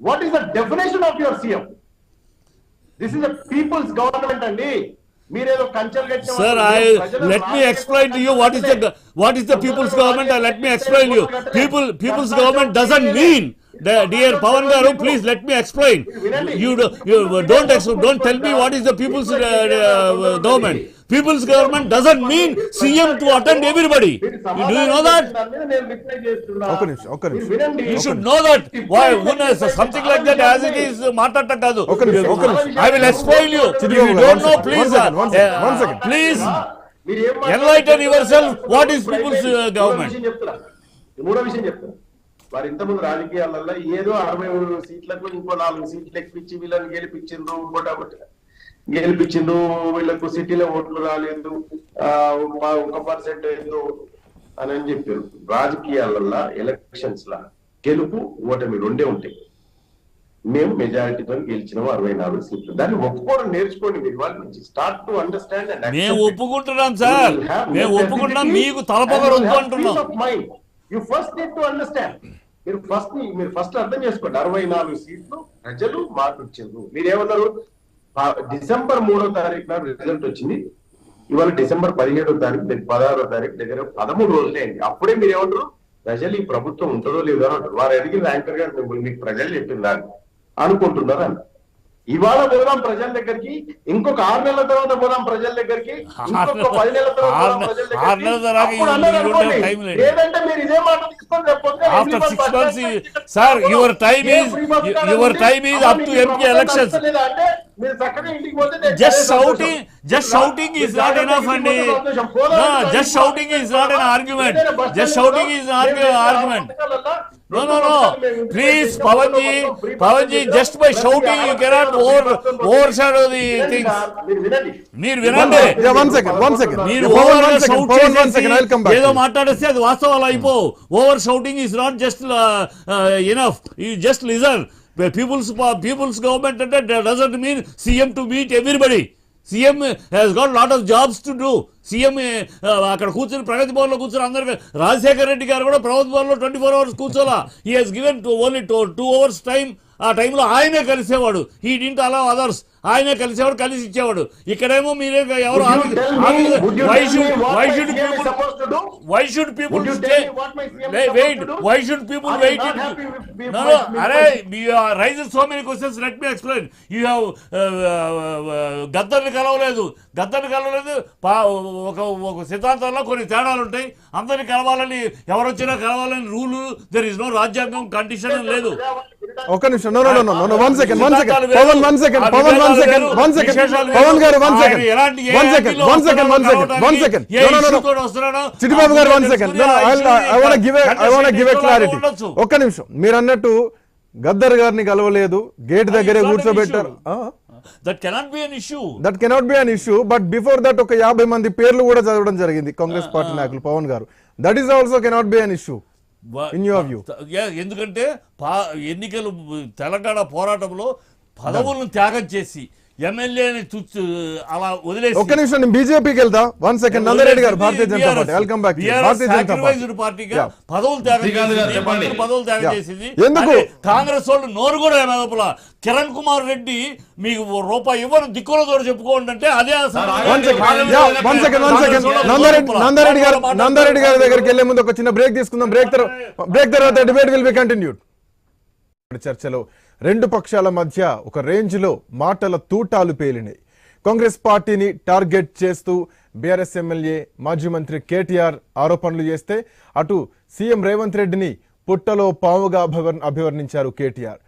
What is the definition of your CM this is people's government అండి మీరేదో కంచెలు కట్టిన Sir, వాళ్ళు I ప్రజలు let me రాజకీయ explain to you what is the what is the people's government. Uh, let me explain you. People people's government doesn't mean. The, dear Pawan Garu, please let me explain. You, do, you don't ex- don't uh, uh, reply చేస్తున్నా. ఒక్క నిమిషం, ఒక్క నిమిషం. మీరు వినండి. You should know that. Why? When something like that as it is, మాట్లాడటం కాదు. ఒక్క నిమిషం, ఒక్క నిమిషం. Second, one second, uh, one second. please. మీరు ఏం మాట్లాడుతున్నారు? Enlighten yourself. What is people's, uh, మూడో government? విషయం చెప్తున్నా వారు ఇంతకుముందు రాజకీయాలలో ఏదో అరవై మూడు సీట్లకు ఇంకో నాలుగు సీట్లు ఎక్కించి వీళ్ళని గెలిపించిండ్రు ఇంకోటి ఒకటి గెలిపించిండ్రు వీళ్ళకు సిటీలో ఓట్లు రాలేదు ఆ, ఒక- పర్సెంట్ ఏదో అని అని చెప్పారు. రాజకీయాలలో ఎలక్షన్స్ లా గెలుపు ఓటమి రెండే ఉంటాయి. మేము మెజారిటీతో గెలిచినాం అరవై నాలుగు సీట్లు. దాన్ని ఒప్పుకోవడం నేర్చుకోండి మీరు వాళ్ళ నుంచి స్టార్ట్ టు అండర్స్టాండ్ మేము ఒప్పుకుంటున్నాం సార్. మేము ఒప్పుకుంటున్నాం మీకు అంటున్నాం you first need to understand మీరు ఫస్ట్ మీరు ఫస్ట్ అర్థం చేసుకోండి. అరవై నాలుగు సీట్లు ప్రజలు మాకు ఇచ్చిండ్రు. మీరేమన్నారు? ఆ, డిసెంబర్ మూడో తారీఖు నాడు రిజల్ట్ వచ్చింది. ఇవాళ డిసెంబర్ పదిహేడో తారీఖు పదహారో తారీఖు దగ్గర పదమూడు రోజులే అయింది అప్పుడే మీరు ఏమంటారు? ప్రజలు ఈ ప్రభుత్వం ఉంటుందో లేదో అంటారు. వారు అడిగిన యాంకర్ గారు మిమ్మల్ని మీకు ప్రజలు చెప్పిందా అనుకుంటున్నారు అని ఇవాళ పోదాం ప్రజల దగ్గరికి ఇంకొక ఆరు నెలల తర్వాత పోదాం ప్రజల దగ్గరికి ఇంకొక పది నెలల తర్వాత ప్రజల దగ్గరికి. లేదంటే మీరు ఇదే మాట తీసుకొని stand sir your time is your? Time is up to MP elections అంటే just. Shouting just shouting is not enough అండి. Just shouting is not an argument just shouting is not argument No, no, no. Please, Pawanji, తెచ్చాం. just by shouting you cannot over- overshadow the things. మీరు వినండి Yeah, one second, one second. మీరు Yeah, Pawan, over one second, I'll come back ఏదో. మాట్లాడేస్తే అది వాస్తవాలు అయిపో over shouting is not just enough you just listen people's people's government అంటే doesn't mean CM to meet everybody CM has got lot of jobs to do CM uh, uh, అక్కడ కూర్చుని ప్రగతి భవన్లో కూర్చుని అందరికీ రాజశేఖర రెడ్డి గారు కూడా ప్రగతి భవన్లో twenty four hours కూర్చోలా he has given only two hours time ఆ టైంలో ఆయనే కలిసేవాడు. ఈ డింట్ అలా అదర్స్ ఆయనే కలిసేవాడు కలిసి ఇచ్చేవాడు ఇక్కడేమో మీరే ఎవరు అరే రైజర్ స్వామికి questions let me explain you have గద్దరిని కలవలేదు. గద్దరిని కలవలేదు. ఒక ఒక సిద్ధాంతంలో కొన్ని తేడాలు ఉంటాయి. అందరిని కలవాలని ఎవరు వచ్చినా కలవాలని రూలు. దెర్ ఇస్ నో రాజ్యాంగం కండిషన్ లేదు. ఒక్క నిమిషం. No no no no no one second one second. Pawan one second Pawan one second. One second. Pawan garu one second A one second one second one second one second A no Chittibabu garu one సెకండ్ని I want give I want give a contestation clarity. ఒక్క నిమిషం. మీరు అన్నట్టు గద్దర్ గారిని కలవలేదు gate దగ్గరే కూర్చోబెట్టారు. That cannot be an issue that cannot be an issue but before that ఒక యాభై మంది పేర్లు కూడా చదవడం జరిగింది కాంగ్రెస్ పార్టీ నాయకులు Pawan garu. That is also cannot be an issue in your view ఎందుకంటే పా ఎన్నికలు తెలంగాణ పోరాటంలో పదవులను త్యాగం చేసి ఎమ్మెల్యేని తుచ్చు అలా వదిలేసి ఒక్క నిమిషం నేను బీజేపీకి వెళ్తా. One second Nandareddy garu Bharatiya Janata party. Welcome back Bharatiya Janata party. పదవులు త్యాగం పదవులు త్యాగం. చేసింది. ఎందుకు? కాంగ్రెస్ వాళ్ళు నోరు కూడా లోపల కిరణ్ కుమార్ రెడ్డి మీకు ఓ రూపాయి ఇవ్వను దిక్కులతో చెప్పుకోండి అంటే అదే one second one second Nandareddy garu Nandareddy గారి దగ్గరికి వెళ్ళే ముందు ఒక చిన్న బ్రేక్ తీసుకుందాం. బ్రేక్ తర్వాత బ్రేక్ తర్వాత డిబేట్ విల్ బి కంటిన్యూడ్ చర్చలో రెండు పక్షాల మధ్య ఒక రేంజ్లో మాటల తూటాలు పేలినాయి. కాంగ్రెస్ పార్టీని టార్గెట్ చేస్తూ బీఆర్ఎస్ ఎమ్మెల్యే మాజీ మంత్రి కేటీఆర్ ఆరోపణలు చేస్తే అటు సీఎం రేవంత్ రెడ్డిని పుట్టలో పావుగా అభివర్ణించారు కేటీఆర్.